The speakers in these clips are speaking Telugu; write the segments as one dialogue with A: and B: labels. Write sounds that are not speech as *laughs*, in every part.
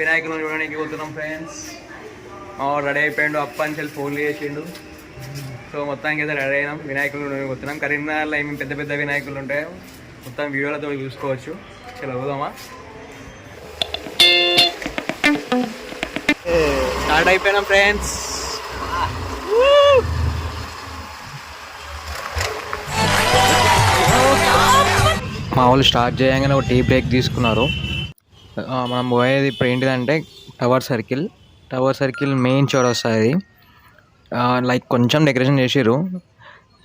A: వినాయకులను చూడడానికి పోతున్నాం ఫ్రెండ్స్ మా రెడీ అయిపోయాడు అప్ప అని చెప్పి ఫోన్లు చేసిండు. సో మొత్తానికి అయితే రెడీ అయినాం వినాయకులు చూడడానికి పోతున్నాం కరీంనగర్లో ఏమి పెద్ద పెద్ద వినాయకులు ఉంటాయో మొత్తం వీడియోలతో చూసుకోవచ్చు. చాలా అవుదామా స్టార్ట్ అయిపోయినాం ఫ్రెండ్స్ మా వాళ్ళు స్టార్ట్ చేయగానే ఒక టీ బ్రేక్ తీసుకున్నారు. మనం పోయేది ఇప్పుడు ఏంటిదంటే tower circle. Tower circle main చౌరస్తా ఇది లైక్ కొంచెం డెకరేషన్ చేసిర్రు.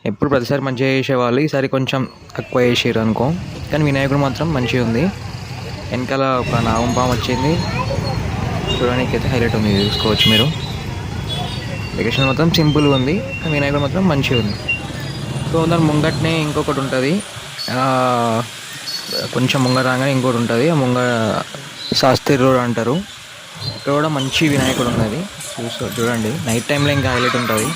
A: ఎప్పుడు ప్రతిసారి మంచిగా చేసేవాళ్ళు ఈసారి కొంచెం తక్కువ చేసిర్రు అనుకో. కానీ వినాయకుడు మాత్రం మంచిగా ఉంది. వెనకాల ఒక నాగం పాము వచ్చింది. చూడడానికి అయితే హైలైట్ ఉంది చూసుకోవచ్చు మీరు. డెకరేషన్ మాత్రం సింపుల్గా ఉంది కానీ వినాయకుడు మాత్రం మంచిగా ఉంది. సో దాని ముంగట్నే ఇంకొకటి ఉంటుంది. కొంచెం ముంగ రాగానే ఇంకోటి ఉంటుంది ఆ ముంగ శాస్త్రి రోడ్ అంటారు. ఇక్కడ కూడా మంచి వినాయకుడు ఉన్నది. చూసుకో చూడండి. నైట్ టైంలో ఇంకా హైలైట్ ఉంటుంది.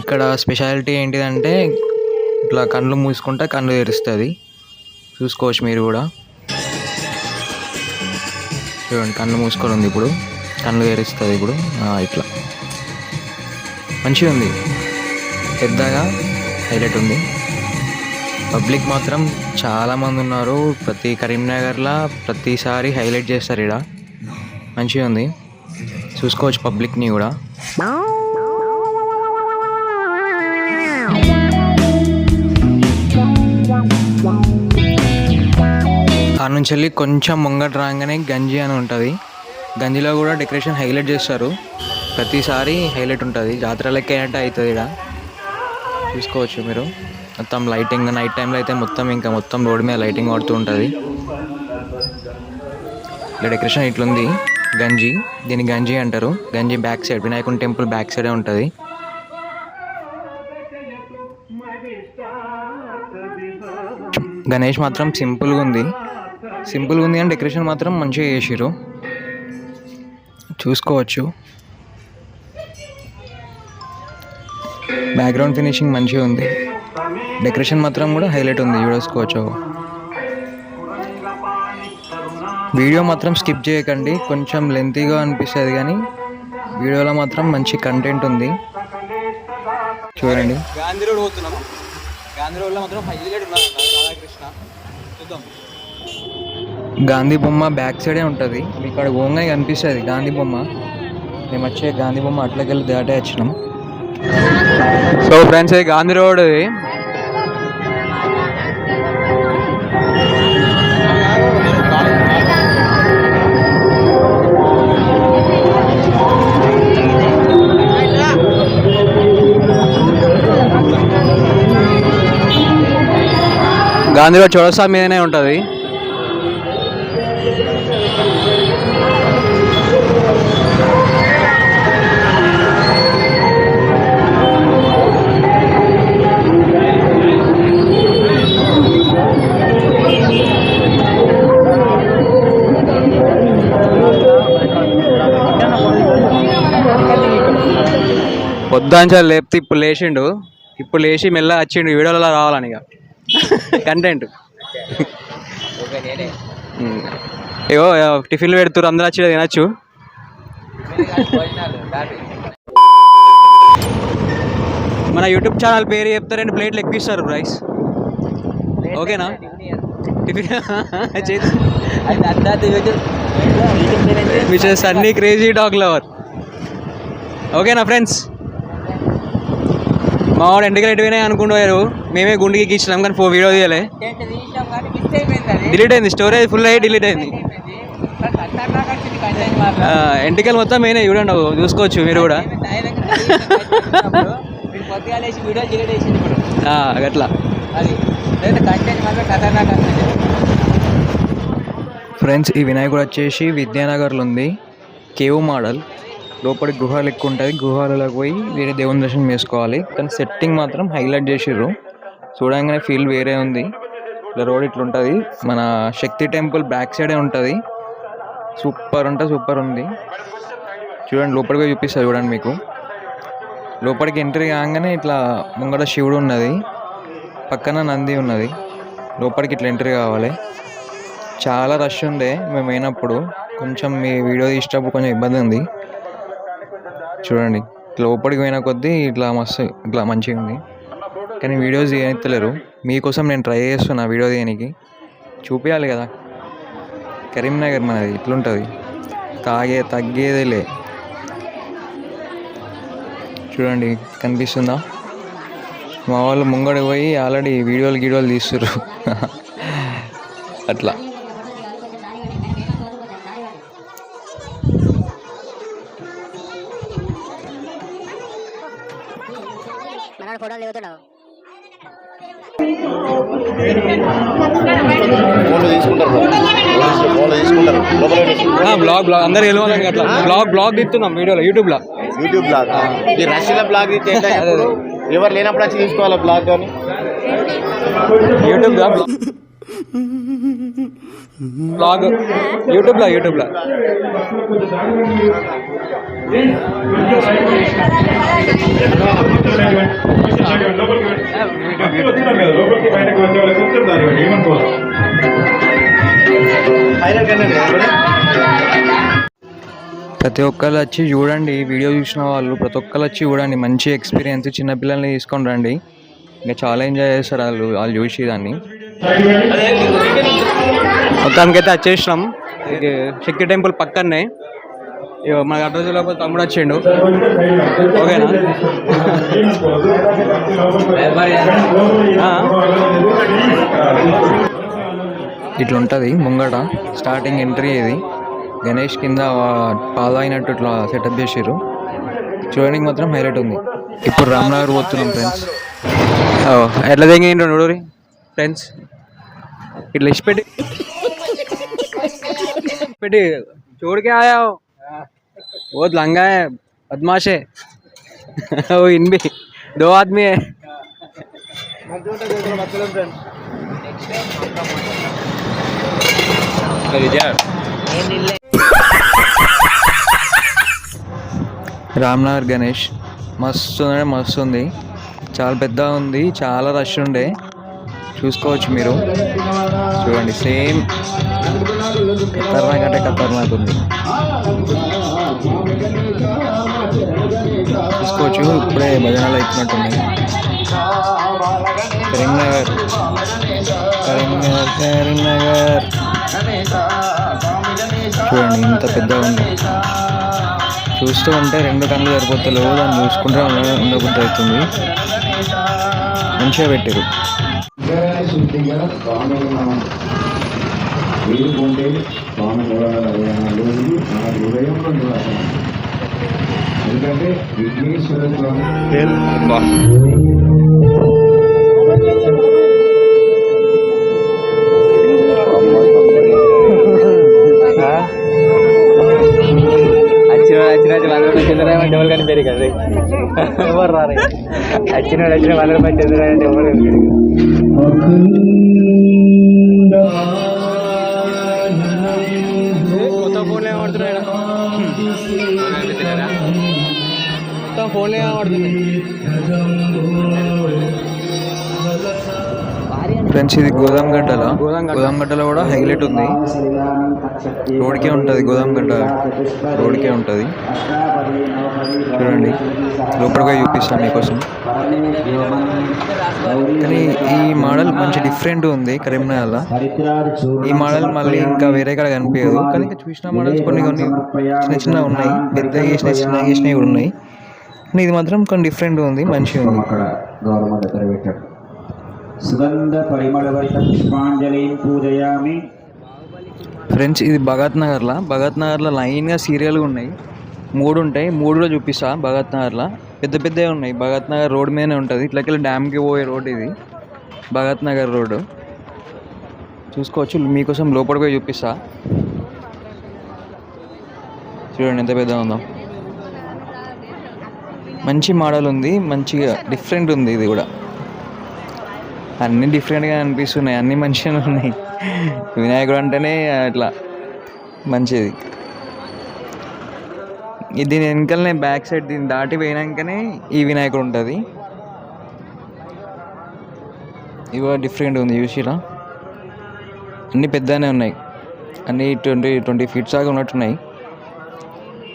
A: ఇక్కడ స్పెషాలిటీ ఏంటిదంటే ఇట్లా కళ్ళు మూసుకుంటే కళ్ళు తెరుస్తుంది. చూసుకోవచ్చు మీరు కూడా. చూడండి కళ్ళు మూసుకొని ఉంది ఇప్పుడు. కళ్ళు తెరుస్తుంది ఇప్పుడు. ఇట్లా. మంచిగా ఉంది పెద్దగా. హైలైట్ ఉంది. పబ్లిక్ మాత్రం చాలామంది ఉన్నారు. ప్రతి కరీంనగర్లో ప్రతిసారి హైలైట్ చేస్తారు ఇక్కడ మంచిగా ఉంది. చూసుకోవచ్చు పబ్లిక్ని కూడా. ఆ నుంచి వెళ్ళి కొంచెం ముంగట రాగానే గంజి అని ఉంటుంది. గంజిలో కూడా డెకరేషన్ హైలైట్ చేస్తారు. ప్రతిసారి హైలైట్ ఉంటుంది. జాతర లెక్క అయినట్టు అవుతుంది ఇక్కడ చూసుకోవచ్చు మీరు. మొత్తం లైటింగ్ నైట్ టైంలో అయితే మొత్తం ఇంకా మొత్తం రోడ్ మీద లైటింగ్ పడుతూ ఉంటుంది. ఇలా డెకరేషన్ ఇట్లుంది. గంజి దీన్ని గంజి అంటారు. గంజి బ్యాక్ సైడ్ వినాయకుని టెంపుల్ బ్యాక్ సైడే ఉంటుంది. గణేష్ మాత్రం సింపుల్గా ఉంది. సింపుల్గా ఉంది కానీ డెకరేషన్ మాత్రం మంచిగా చేసారు చూసుకోవచ్చు. బ్యాక్గ్రౌండ్ ఫినిషింగ్ మంచిగా ఉంది. డెకరేషన్ మాత్రం కూడా హైలైట్ ఉంది చూసుకోవచ్చు వీడియో మాత్రం స్కిప్ చేయకండి కొంచెం లెంతీగా అనిపిస్తుంది కానీ వీడియోలో మాత్రం మంచి కంటెంట్ ఉంది. చూడండి. గాంధీ రోడ్ పోతున్నాం. గాంధీ రోడ్లో మాత్రం హైలైట్ ఉన్నారు రాధాకృష్ణ. చూద్దాం. గాంధీ బొమ్మ బ్యాక్ సైడే ఉంటుంది. ఇక్కడ ఓంగా కనిపిస్తుంది గాంధీ బొమ్మ. మేము వచ్చే గాంధీ బొమ్మ అట్లకెళ్ళి దాటే వచ్చినాం. సో ఫ్రెండ్స్ ఇది గాంధీ రోడ్ ఇది. గాంధీ రోడ్ చౌరస్తా మీదనే ఉంటుంది. పొద్దాంచాలు లేపితే ఇప్పుడు లేచిండు. ఇప్పుడు లేచి మెల్ల వచ్చిండు. వీడియోలలో రావాలని ఇక. *laughs* కంటెంట్ ఏవో టిఫిన్లు పెడుతురు అందరూ వచ్చి తినచ్చు. మన యూట్యూబ్ ఛానల్ పేరు చెప్తే రెండు ప్లేట్లు ఎక్కిస్తారు రైస్. ఓకేనా? Tiffin *laughs* mister Sunny crazy dog lover. ఓకేనా ఫ్రెండ్స్? మా వాడు ఎంటికలు ఎటువైనా అనుకుంటారు మేమే గుండెకి ఇచ్చినాం కానీ ఫో వీడియో తీయలే. డిలీట్ అయింది స్టోరేజ్ ఫుల్ అయ్యి డిలీట్ అయింది. ఎంటికలు మొత్తం మేమే చూడండి చూసుకోవచ్చు మీరు కూడా. ఆ, అట్లా. ఫ్రెండ్స్ ఈ వినాయకుడు వచ్చేసి విద్యానగర్లో ఉంది. కేవ్ మోడల్ లోపలి గుహ లెక్క ఉంటుంది గుహాలలోకి పోయి వేరే దేవుని దర్శనం చేసుకోవాలి. కానీ సెట్టింగ్ మాత్రం హైలైట్ చేసిర్రు. చూడంగానే ఫీల్ వేరే ఉంది. ఇట్లా రోడ్ ఇట్లా ఉంటుంది మన శక్తి టెంపుల్ బ్యాక్ సైడే ఉంటుంది. సూపర్ అంటే సూపర్ ఉంది. చూడండి లోపలికి పోయి చూపిస్తా చూడండి మీకు. లోపలికి ఎంట్రీ కాగానే ఇట్లా ముంగట శివుడు ఉన్నది. పక్కన నంది ఉన్నది. లోపలికి ఇట్లా ఎంట్రీ కావాలి. చాలా రష్ ఉండే మేము పోయినప్పుడు. కొంచెం మీ వీడియో తీసేటప్పుడు కొంచెం ఇబ్బంది ఉంది. చూడండి. లోపలికి పోయిన కొద్దీ ఇట్లా మస్తు ఇట్లా మంచిగా ఉంది. కానీ వీడియోస్ తీయనిస్తలేరు మీకోసం నేను ట్రై చేస్తున్నా వీడియో తీయనికి. చూపించాలి కదా. కరీంనగర్ మనది ఇట్లుంటుంది. తాగే తగ్గేదేలే. చూడండి కనిపిస్తుందా? మా వాళ్ళు ముంగడికి పోయి ఆల్రెడీ వీడియోలు గీడియోలు తీస్తున్నారు *laughs* అట్లా.
B: మనోడు ఫోటోలు దిగుతున్నావు.
A: Vlog vlog. అందరు అట్లా. బ్లాగ్ బ్లాగ్ వీడియోలో
C: యూట్యూబ్ బ్లాగ్. ఈ రష్యలో బ్లాగ్? ఎవరు లేనప్పుడు వచ్చి తీసుకోవాలా బ్లాగ్ కానీ
A: యూట్యూబ్లో? బ్లాగ్. యూట్యూబ్లో యూట్యూబ్లో.
D: లోపలికి బయటకు వచ్చే కూర్చుంటారు ఏమనుకోవాలి
A: ప్రతి ఒక్కరు వచ్చి చూడండి వీడియో చూసిన వాళ్ళు ప్రతి ఒక్కరు వచ్చి చూడండి మంచి ఎక్స్పీరియన్స్ చిన్నపిల్లల్ని తీసుకొని రండి. ఇంకా చాలా ఎంజాయ్ చేస్తారు వాళ్ళు వాళ్ళు చూసి దాన్ని. మొత్తానికైతే వచ్చేసినాం. ఇది శక్తి టెంపుల్ పక్కనే ఇగో అడ్రస్ లోపల తమ్ముడు వచ్చిండు. ఓకేనా? ఆ. ఇట్లా ఉంటుంది ముంగట స్టార్టింగ్ ఎంట్రీ ఇది. గణేష్ కింద పాలు అయినట్టు ఇట్లా సెటప్ చేసారు చూడడానికి మాత్రం హైలైట్ ఉంది. ఇప్పుడు రామ్నగర్ పోతున్నాం ఫ్రెండ్స్. ఎట్లా తెగిండు నూడూరి? ఫ్రెండ్స్ ఇట్లా ఇచ్చిపెట్టి పెట్టి చూడకే ఆయా बहुत लंगा है बदमाश है वो इन भी दो आदमी है రామ్నగర్ గణేష్ మస్తు ఉందంటే మస్తు ఉంది చాలా పెద్ద ఉంది చాలా రష్ ఉండే చూసుకోవచ్చు మీరు చూడండి సేమ్ ఖతర్నాక్ అంటే ఖతర్నాక్ ఉంది చూసుకోవచ్చు ఇప్పుడే భజనలు అవుతున్నట్టుంది కరీంనగర్. కరీంనగర్ కరీంనగర్. చూడండి ఇంత పెద్దగా ఉంది. చూస్తూ ఉంటే రెండు కళ్ళు సరిపోతలేవు దాన్ని చూసుకుంటే ఉండకుండా ఉండబుద్ధి అవుతుంది. మంచిగా పెట్టారు.
D: శుద్ధిగా స్వామి వేడుకుంటే స్వామి నివారణలోని మన హృదయంలో నివాసం ఎందుకంటే విఘ్నేశ్వర స్వామి
A: వచ్చిన వచ్చిన వంద రూపాయలు చంద్రరామ డబ్బులు కానీ పెరిగి కదా ఎవరు రారు వచ్చిన వచ్చిన వంద రూపాయలు చంద్రరామ డబ్బులు ఫోన్లు ఫ్రెండ్స్ ఇది గోదాంగడ్డల గోదాంగడ్డలో కూడా హైలైట్ ఉంది. రోడ్కే ఉంటుంది గోదాంగడ్డ రోడ్కే ఉంటుంది. చూడండి. లోపలిగా చూపిస్తాను మీకోసం. కానీ ఈ మోడల్ మంచి డిఫరెంట్ ఉంది కరీంనగర్లో. ఈ మోడల్ మళ్ళీ ఇంకా వేరే కాడ కనిపించదు. కానీ ఇంకా చూసిన మోడల్స్ కొన్ని కొన్ని చిన్న చిన్న ఉన్నాయి. పెద్ద చేసినవి చిన్న చేసినవి కూడా ఉన్నాయి. కానీ ఇది మాత్రం కొన్ని డిఫరెంట్ ఉంది మంచిగా ఉంది.
E: అక్కడ గౌరవ దగ్గర పెట్టాడు సుగంధ పరిమళభరిత పుష్పాంజలిం పూజయామి.
A: ఫ్రెండ్స్ ఇది భగత్ నగర్లో. భగత్ నగర్లో లైన్గా సీరియల్గా ఉన్నాయి. మూడు ఉంటాయి. మూడులో చూపిస్తా భగత్ నగర్లో. పెద్ద పెద్దవి ఉన్నాయి. భగత్ నగర్ రోడ్ మీదనే ఉంటుంది. ఇట్లకెళ్ళి డ్యామ్కి పోయే రోడ్ ఇది. భగత్ నగర్ రోడ్డు చూసుకోవచ్చు. మీకోసం లోపలికి పోయి చూపిస్తా. చూడండి ఎంత పెద్దగా ఉందో. మంచి మోడల్ ఉంది మంచిగా డిఫరెంట్ ఉంది ఇది కూడా. అన్నీ డిఫరెంట్గా అనిపిస్తున్నాయి అన్నీ మంచిగానే ఉన్నాయి. వినాయకుడు అంటేనే అట్లా మంచిది. ఇది దీని వెనకాలనే బ్యాక్ సైడ్ దీన్ని దాటి పోయినాకనే ఈ వినాయకుడు ఉంటుంది. ఇవో డిఫరెంట్ ఉంది చూసిరా? అన్నీ పెద్దగానే ఉన్నాయి. అన్నీ ట్వంటీ ట్వంటీ ఫీట్స్ దాకా ఉన్నట్టున్నాయి.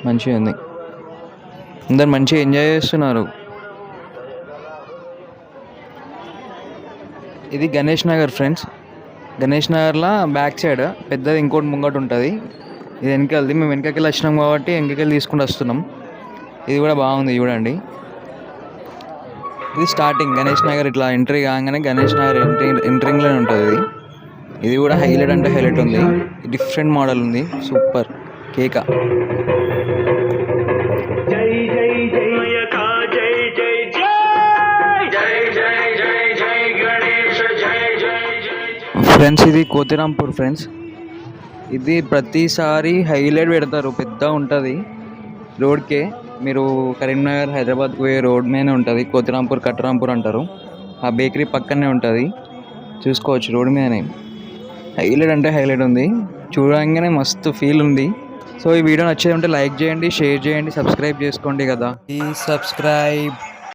A: మంచిగా ఉంది. అందరు మంచిగా ఎంజాయ్ చేస్తున్నారు. ఇది గణేష్ నగర్ ఫ్రెండ్స్ గణేష్ నగర్లో బ్యాక్ సైడ్ పెద్దది ఇంకోటి ముంగట ఉంటుంది. ఇది వెనకాలది. మేము వెనకకి వచ్చినాం కాబట్టి వెనకకి తీసుకుంటూ వస్తున్నాం. ఇది కూడా బాగుంది చూడండి. ఇది స్టార్టింగ్ గణేష్ నగర్ ఇట్లా ఎంట్రీ కాగానే గణేష్ నగర్ ఎంట్రీ ఎంట్రింగ్లోనే ఉంటుంది ఇది. ఇది కూడా హైలైట్ అంటే హైలైట్ ఉంది. డిఫరెంట్ మోడల్ ఉంది. సూపర్ కేక. ఫ్రెండ్స్ ఇది కోతిరాంపూర్ ఫ్రెండ్స్ ఇది ప్రతిసారి హైలైట్ పెడతారు పెద్ద ఉంటుంది. రోడ్కే మీరు కరీంనగర్ హైదరాబాద్ పోయే రోడ్ మీదనే ఉంటుంది. కోతిరాంపూర్ కట్టరాంపూర్ అంటారు. ఆ బేకరీ పక్కనే ఉంటుంది. చూసుకోవచ్చు రోడ్ మీదనే. హైలైట్ అంటే హైలైట్ ఉంది. చూడంగానే మస్తు ఫీల్ ఉంది. సో ఈ వీడియో నచ్చేది ఉంటే లైక్ చేయండి షేర్ చేయండి సబ్స్క్రైబ్ చేసుకోండి కదా. ఈ సబ్స్క్రైబ్